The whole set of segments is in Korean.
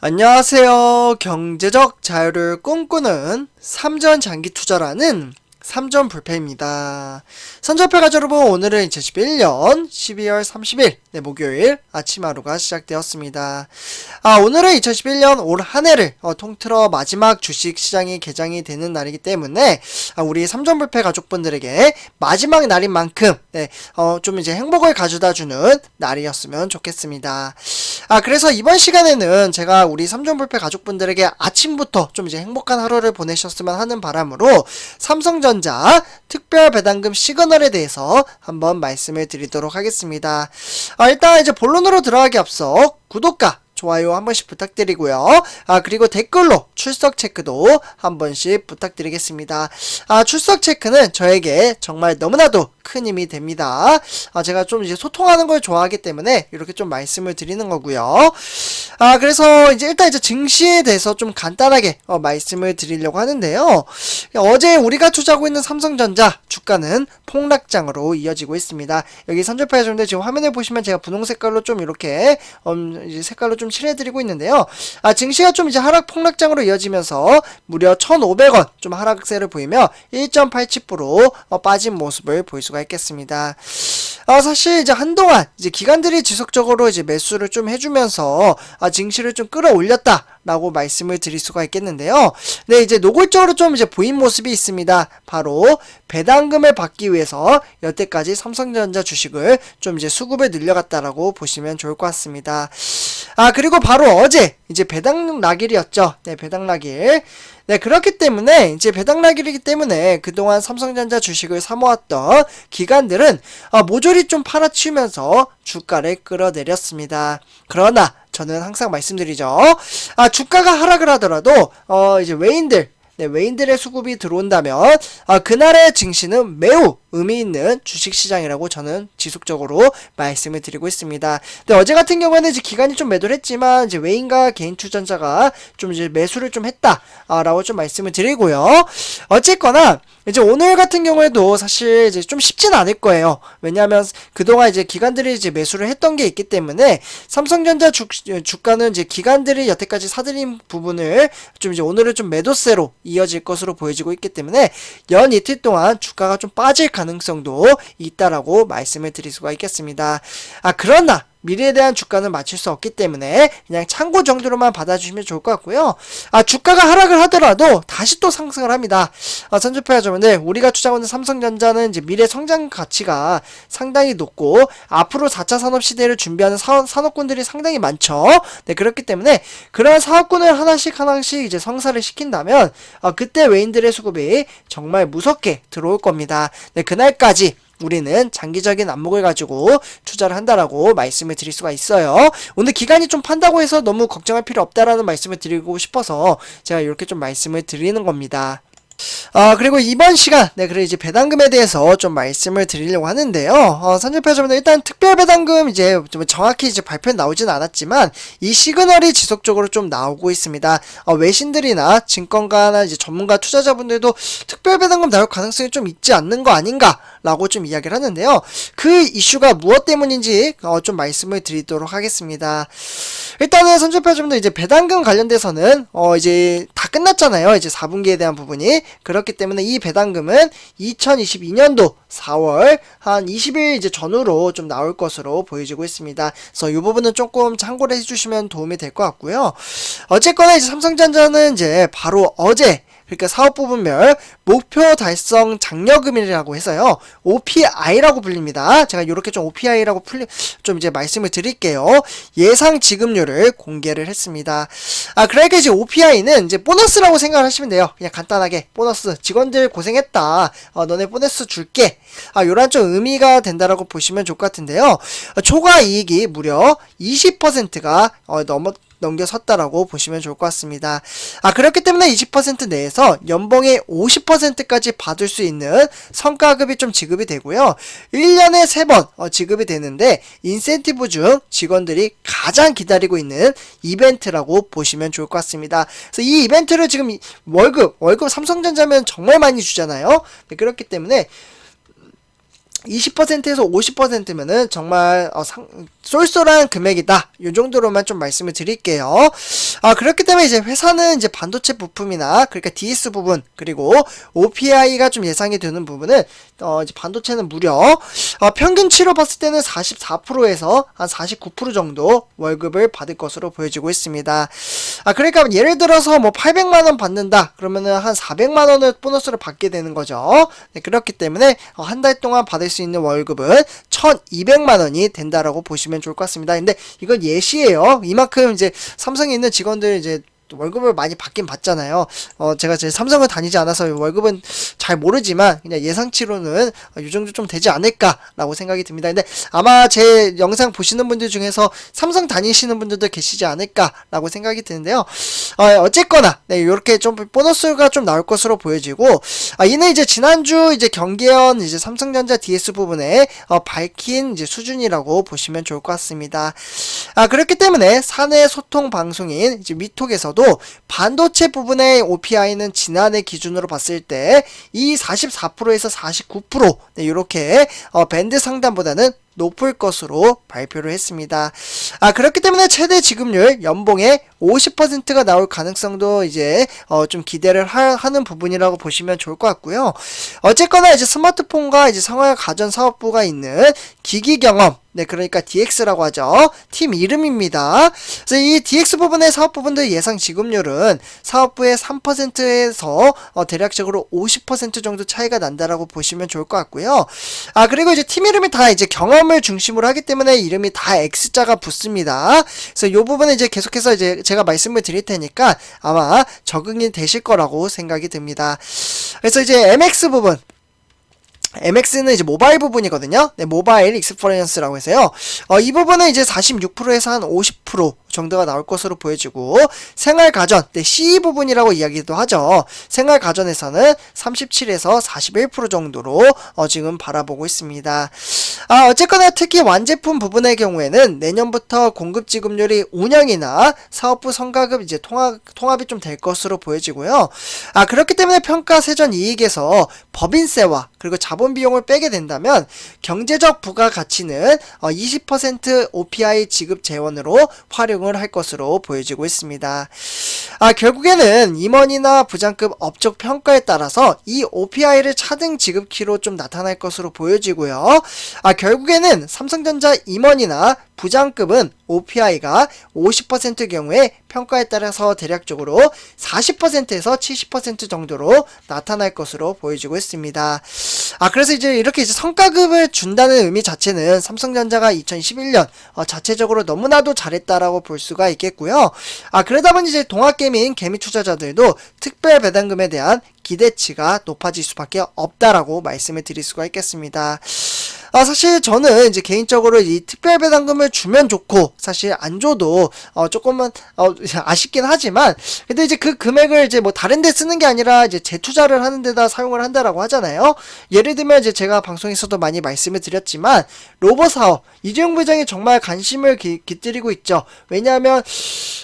안녕하세요. 경제적 자유를 꿈꾸는 삼전 장기 투자라는 삼전 불패입니다. 선전패 가자 여러분 오늘은 2011년 12월 30일 네, 목요일 아침 하루가 시작되었습니다. 아, 오늘은 2011년 올 한 해를 어, 통틀어 마지막 주식 시장이 개장이 되는 날이기 때문에 아, 우리 삼전 불패 가족분들에게 마지막 날인 만큼 네, 어, 좀 이제 행복을 가져다 주는 날이었으면 좋겠습니다. 아, 그래서 이번 시간에는 제가 우리 삼전불패 가족분들에게 아침부터 좀 이제 행복한 하루를 보내셨으면 하는 바람으로 삼성전 자 특별 배당금 시그널에 대해서 한번 말씀을 드리도록 하겠습니다. 아, 일단 이제 본론으로 들어가기 앞서 구독과 좋아요 한 번씩 부탁드리고요. 아, 그리고 댓글로 출석 체크도 한 번씩 부탁드리겠습니다. 아, 출석 체크는 저에게 정말 너무나도 큰 힘이 됩니다. 아, 제가 좀 이제 소통하는 걸 좋아하기 때문에 이렇게 좀 말씀을 드리는 거고요. 아, 그래서 이제 일단 이제 증시에 대해서 좀 간단하게 어, 말씀을 드리려고 하는데요. 어제 우리가 투자하고 있는 삼성전자 주가는 폭락장으로 이어지고 있습니다. 여기 선조파에 줬는데 지금 화면에 보시면 제가 분홍 색깔로 좀 이렇게 음, 색깔로 좀 칠해드리고 있는데요. 아, 증시가 좀 이제 하락 폭락장으로 이어지면서 무려 1,500원 좀 하락세를 보이며 1.87% 어, 빠진 모습을 볼 수가 있겠습니다. 아, 사실 이제 한동안 이제 기관들이 지속적으로 이제 매수를 좀 해주면서 아, 증시를 좀 끌어올렸다. 라고 말씀을 드릴 수가 있겠는데요. 네, 이제 노골적으로 좀 이제 보인 모습이 있습니다. 바로 배당금을 받기 위해서 여태까지 삼성전자 주식을 좀 이제 수급에 늘려갔다라고 보시면 좋을 것 같습니다. 아, 그리고 바로 어제 이제 배당 낙일이었죠. 네, 배당 낙일. 네, 그렇기 때문에 이제 배당 낙일이기 때문에 그동안 삼성전자 주식을 사모았던 기관들은 아, 모조리 좀 팔아치우면서 주가를 끌어내렸습니다. 그러나 저는 항상 말씀드리죠. 아, 주가가 하락을 하더라도 어, 이제 외인들 네, 외인들의 수급이 들어온다면 아, 그날의 증시는 매우 의미 있는 주식 시장이라고 저는 지속적으로 말씀을 드리고 있습니다. 근데 어제 같은 경우에는 이제 기간이 좀 매도를 했지만 이제 외인과 개인 투자자가 좀 이제 매수를 좀 했다라고 좀 말씀을 드리고요. 어쨌거나 이제 오늘 같은 경우에도 사실 이제 좀 쉽진 않을 거예요. 왜냐하면 그동안 이제 기관들이 이제 매수를 했던 게 있기 때문에 삼성전자 주, 주가는 이제 기관들이 여태까지 사들인 부분을 좀 이제 오늘은 좀 매도세로 이어질 것으로 보여지고 있기 때문에 연 이틀 동안 주가가 좀 빠질 가능성 도 있다라고 말씀을 드릴 수가 있겠습니다. 아, 그러나 미래에 대한 주가는 맞출 수 없기 때문에 그냥 참고 정도로만 받아주시면 좋을 것 같고요. 아 주가가 하락을 하더라도 다시 또 상승을 합니다. 아, 선주표 여러분들 우리가 투자하는 삼성전자는 이제 미래 성장 가치가 상당히 높고 앞으로 4차 산업 시대를 준비하는 사, 산업군들이 상당히 많죠. 네 그렇기 때문에 그런 사업군을 하나씩 하나씩 이제 성사를 시킨다면 아, 그때 외인들의 수급이 정말 무섭게 들어올 겁니다. 네 그날까지 우리는 장기적인 안목을 가지고 투자를 한다라고 말씀을 드릴 수가 있어요. 오늘 기간이 좀 판다고 해서 너무 걱정할 필요 없다라는 말씀을 드리고 싶어서 제가 이렇게 좀 말씀을 드리는 겁니다. 아 그리고 이번 시간 네 그리고 이제 배당금에 대해서 좀 말씀을 드리려고 하는데요 어, 선전표자분들 일단 특별 배당금 이제 좀 정확히 이제 발표 나오진 않았지만 이 시그널이 지속적으로 좀 나오고 있습니다 어, 외신들이나 증권가나 이제 전문가 투자자분들도 특별 배당금 나올 가능성이 좀 있지 않는 거 아닌가 라고 좀 이야기를 하는데요 그 이슈가 무엇 때문인지 어, 좀 말씀을 드리도록 하겠습니다 일단은 선전표자분들 이제 배당금 관련돼서는 어 이제 다 끝났잖아요 이제 4분기에 대한 부분이 그렇기 때문에 이 배당금은 2022년도 4월 한 20일 이제 전후로 좀 나올 것으로 보여지고 있습니다. 그래서 이 부분은 조금 참고를 해주시면 도움이 될 것 같고요. 어쨌거나 이제 삼성전자는 이제 바로 어제 그러니까 사업 부분별 목표 달성 장려금이라고 해서요. OPI라고 불립니다. 제가 이렇게 좀 OPI라고 풀리, 좀 이제 말씀을 드릴게요. 예상 지급률을 공개를 했습니다. 아, 그러니까 이제 OPI는 이제 보너스라고 생각을 하시면 돼요. 그냥 간단하게 보너스. 직원들 고생했다. 어, 너네 보너스 줄게. 아, 요런 좀 의미가 된다라고 보시면 좋을 것 같은데요. 어, 초과 이익이 무려 20%가 어, 넘어 넘겨섰다라고 보시면 좋을 것 같습니다. 아, 그렇기 때문에 20% 내에서 연봉의 50%까지 받을 수 있는 성과급이 좀 지급이 되고요. 1년에 3번 어, 지급이 되는데 인센티브 중 직원들이 가장 기다리고 있는 이벤트라고 보시면 좋을 것 같습니다. 그래서 이 이벤트를 지금 월급, 월급 삼성전자면 정말 많이 주잖아요. 네, 그렇기 때문에 20%에서 50%면은 정말 어, 상, 쏠쏠한 금액이다. 이 정도로만 좀 말씀을 드릴게요. 아, 그렇기 때문에 이제 회사는 이제 반도체 부품이나 그러니까 DS 부분 그리고 OPI가 좀 예상이 되는 부분은 어, 이제 반도체는 무려 어, 평균치로 봤을 때는 44%에서 한 49% 정도 월급을 받을 것으로 보여지고 있습니다. 아, 그러니까 예를 들어서 뭐 800만 원 받는다. 그러면은 한 400만 원을 보너스를 받게 되는 거죠. 네, 그렇기 때문에 어, 한달 동안 받을 수 있는 월급은 1,200만 원이 된다라고 보시면 좋을 것 같습니다. 근데 이건 예시예요. 이만큼 이제 삼성에 있는 직원들 이제 월급을 많이 받긴 받잖아요. 어, 제가 제 삼성을 다니지 않아서 월급은 잘 모르지만 그냥 예상치로는 어, 이 정도 좀 되지 않을까라고 생각이 듭니다. 근데 아마 제 영상 보시는 분들 중에서 삼성 다니시는 분들도 계시지 않을까라고 생각이 드는데요. 어, 어쨌거나 네, 이렇게 좀 보너스가 좀 나올 것으로 보여지고 아, 이는 이제 지난주 이제 경계연 이제 삼성전자 DS 부분에 어, 밝힌 이제 수준이라고 보시면 좋을 것 같습니다. 아, 그렇기 때문에 사내 소통 방송인 이제 위톡에서도 반도체 부분의 OPI는 지난해 기준으로 봤을 때 이 44%에서 49% 네, 이렇게 어, 밴드 상단보다는 높을 것으로 발표를 했습니다. 아, 그렇기 때문에 최대 지급률 연봉의 50%가 나올 가능성도 이제 어, 좀 기대를 하, 는 부분이라고 보시면 좋을 것 같고요. 어쨌거나 이제 스마트폰과 이제 생활 가전 사업부가 있는 기기 경험 네, 그러니까 DX라고 하죠. 팀 이름입니다. 그래서 이 DX 부분의 사업 부분들 예상 지급률은 사업부의 3%에서 어, 대략적으로 50% 정도 차이가 난다라고 보시면 좋을 것 같고요. 아, 그리고 이제 팀 이름이 다 이제 경험을 중심으로 하기 때문에 이름이 다 X자가 붙습니다. 그래서 이 부분은 이제 계속해서 이제 제가 말씀을 드릴 테니까 아마 적응이 되실 거라고 생각이 듭니다. 그래서 이제 MX 부분 MX는 이제 모바일 부분이거든요. 네, 모바일 익스퍼리언스라고 해서요. 어, 이 부분은 이제 46%에서 한 50% 정도가 나올 것으로 보여지고 생활 가전, 네, C 부분이라고 이야기도 하죠. 생활 가전에서는 37에서 41% 정도로 어, 지금 바라보고 있습니다. 아, 어쨌거나 특히 완제품 부분의 경우에는 내년부터 공급 지급률이 운영이나 사업부 성과급 이제 통합 통합이 좀 될 것으로 보여지고요. 아, 그렇기 때문에 평가 세전 이익에서 법인세와 그리고 자본 비용을 빼게 된다면 경제적 부가 가치는 어, 20% OPI 지급 재원으로 활용을 할 것으로 보여지고 있습니다. 아, 결국에는 임원이나 부장급 업적 평가에 따라서 이 OPI를 차등 지급키로 좀 나타날 것으로 보여지고요. 아, 결국에는 삼성전자 임원이나 부장급은 OPI가 50% 경우에 평가에 따라서 대략적으로 40%에서 70% 정도로 나타날 것으로 보여지고 있습니다. 아, 그래서 이제 이렇게 이제 성과급을 준다는 의미 자체는 삼성전자가 2011년 어, 자체적으로 너무나도 잘했다라고 볼 수가 있겠고요. 아, 그러다 보니 이제 동학개미인 개미 투자자들도 특별 배당금에 대한 기대치가 높아질 수밖에 없다라고 말씀을 드릴 수가 있겠습니다. 아, 사실 저는 이제 개인적으로 이 특별 배당금을 주면 좋고, 사실 안 줘도, 어, 조금은, 어, 아쉽긴 하지만, 근데 이제 그 금액을 이제 뭐 다른 데 쓰는 게 아니라 이제 재투자를 하는 데다 사용을 한다라고 하잖아요. 예를 들면 이제 제가 방송에서도 많이 말씀을 드렸지만, 로봇 사업, 이재용 부장이 정말 관심을 기, 깃들이고 있죠. 왜냐하면,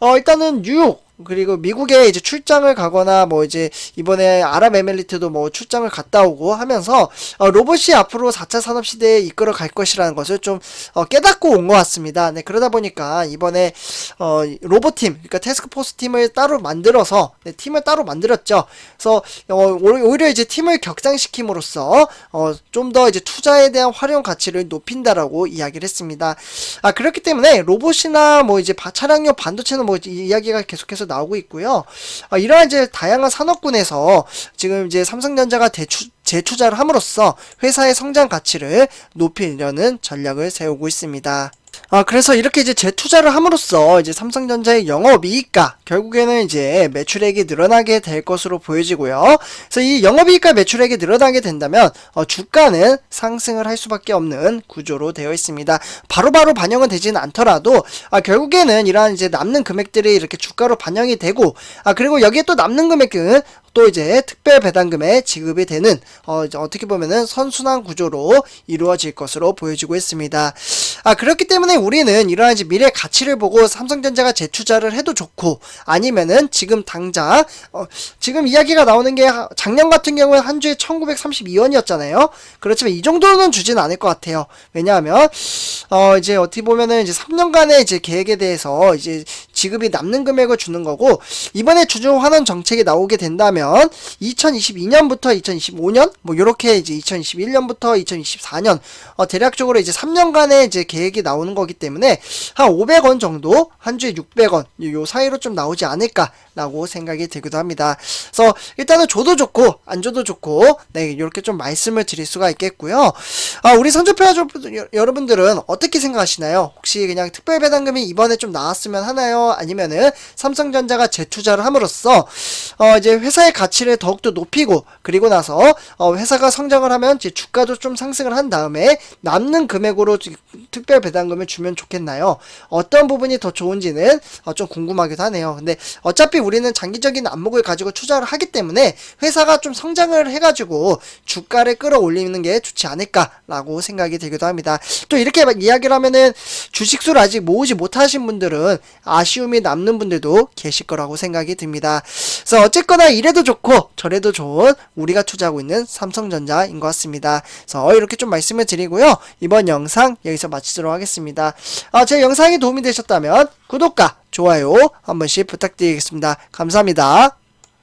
어, 일단은 뉴욕, 그리고 미국에 이제 출장을 가거나 뭐 이제 이번에 아랍에밀리트도 뭐 출장을 갔다 오고 하면서 어, 로봇이 앞으로 4차 산업 시대에 이끌어 갈 것이라는 것을 좀 어, 깨닫고 온 것 같습니다. 네, 그러다 보니까 이번에 어, 로봇 팀, 그러니까 테스크포스 팀을 따로 만들어서 네, 팀을 따로 만들었죠. 그래서 어, 오히려 이제 팀을 격상시킴으로써 어, 좀 더 이제 투자에 대한 활용 가치를 높인다라고 이야기를 했습니다. 아 그렇기 때문에 로봇이나 뭐 이제 바, 차량용 반도체는 뭐 이야기가 계속해서 나오고 있고요. 아, 이러한 이제 다양한 산업군에서 지금 이제 삼성전자가 대추 재투자를 함으로써 회사의 성장 가치를 높이려는 전략을 세우고 있습니다. 아, 그래서 이렇게 이제 재투자를 함으로써 이제 삼성전자의 영업이익과 결국에는 이제 매출액이 늘어나게 될 것으로 보여지고요. 그래서 이 영업이익과 매출액이 늘어나게 된다면 어, 주가는 상승을 할 수밖에 없는 구조로 되어 있습니다. 바로바로 바로 반영은 되지는 않더라도 아, 결국에는 이러한 이제 남는 금액들이 이렇게 주가로 반영이 되고 아, 그리고 여기에 또 남는 금액은 또 이제 특별 배당금에 지급이 되는 어, 어떻게 보면은 선순환 구조로 이루어질 것으로 보여지고 있습니다. 아 그렇기 때문에 우리는 이러한 미래 가치를 보고 삼성전자가 재투자를 해도 좋고 아니면은 지금 당장 어, 지금 이야기가 나오는 게 하- 작년 같은 경우에 한 주에 1932원이었잖아요. 그렇지만 이 정도는 주지는 않을 것 같아요. 왜냐하면 어 이제 어떻게 보면은 이제 3년간의 이제 계획에 대해서 이제 지급이 남는 금액을 주는 거고 이번에 주주 환원 정책이 나오게 된다면 2022년부터 2025년 뭐 요렇게 이제 2021년부터 2024년 어 대략적으로 이제 3년간의 이제 계획이 나오는 거기 때문에 한 500원 정도 한 주에 600원 요 사이로 좀 나오지 않을까라고 생각이 들기도 합니다. 그래서 일단은 줘도 좋고 안 줘도 좋고 네 이렇게 좀 말씀을 드릴 수가 있겠고요. 아 우리 선조표 여러분들은 어떻게 생각하시나요? 혹시 그냥 특별 배당금이 이번에 좀 나왔으면 하나요? 아니면은 삼성전자가 재투자를 함으로써 어 이제 회사의 가치를 더욱더 높이고 그리고 나서 어 회사가 성장을 하면 이제 주가도 좀 상승을 한 다음에 남는 금액으로 지- 특별 배당금을 주면 좋겠나요? 어떤 부분이 더 좋은지는 어, 좀 궁금하기도 하네요. 근데 어차피 우리는 장기적인 안목을 가지고 투자를 하기 때문에 회사가 좀 성장을 해가지고 주가를 끌어올리는 게 좋지 않을까라고 생각이 들기도 합니다. 또 이렇게 막 이야기를 하면은 주식수를 아직 모으지 못하신 분들은 아쉬움이 남는 분들도 계실 거라고 생각이 듭니다. 그래서 어쨌거나 이래도 좋고 저래도 좋은 우리가 투자하고 있는 삼성전자인 것 같습니다. 그래서 이렇게 좀 말씀을 드리고요. 이번 영상 여기서 마치도록 하겠습니다. 아, 제 영상이 도움이 되셨다면 구독과 좋아요 한 번씩 부탁드리겠습니다. 감사합니다.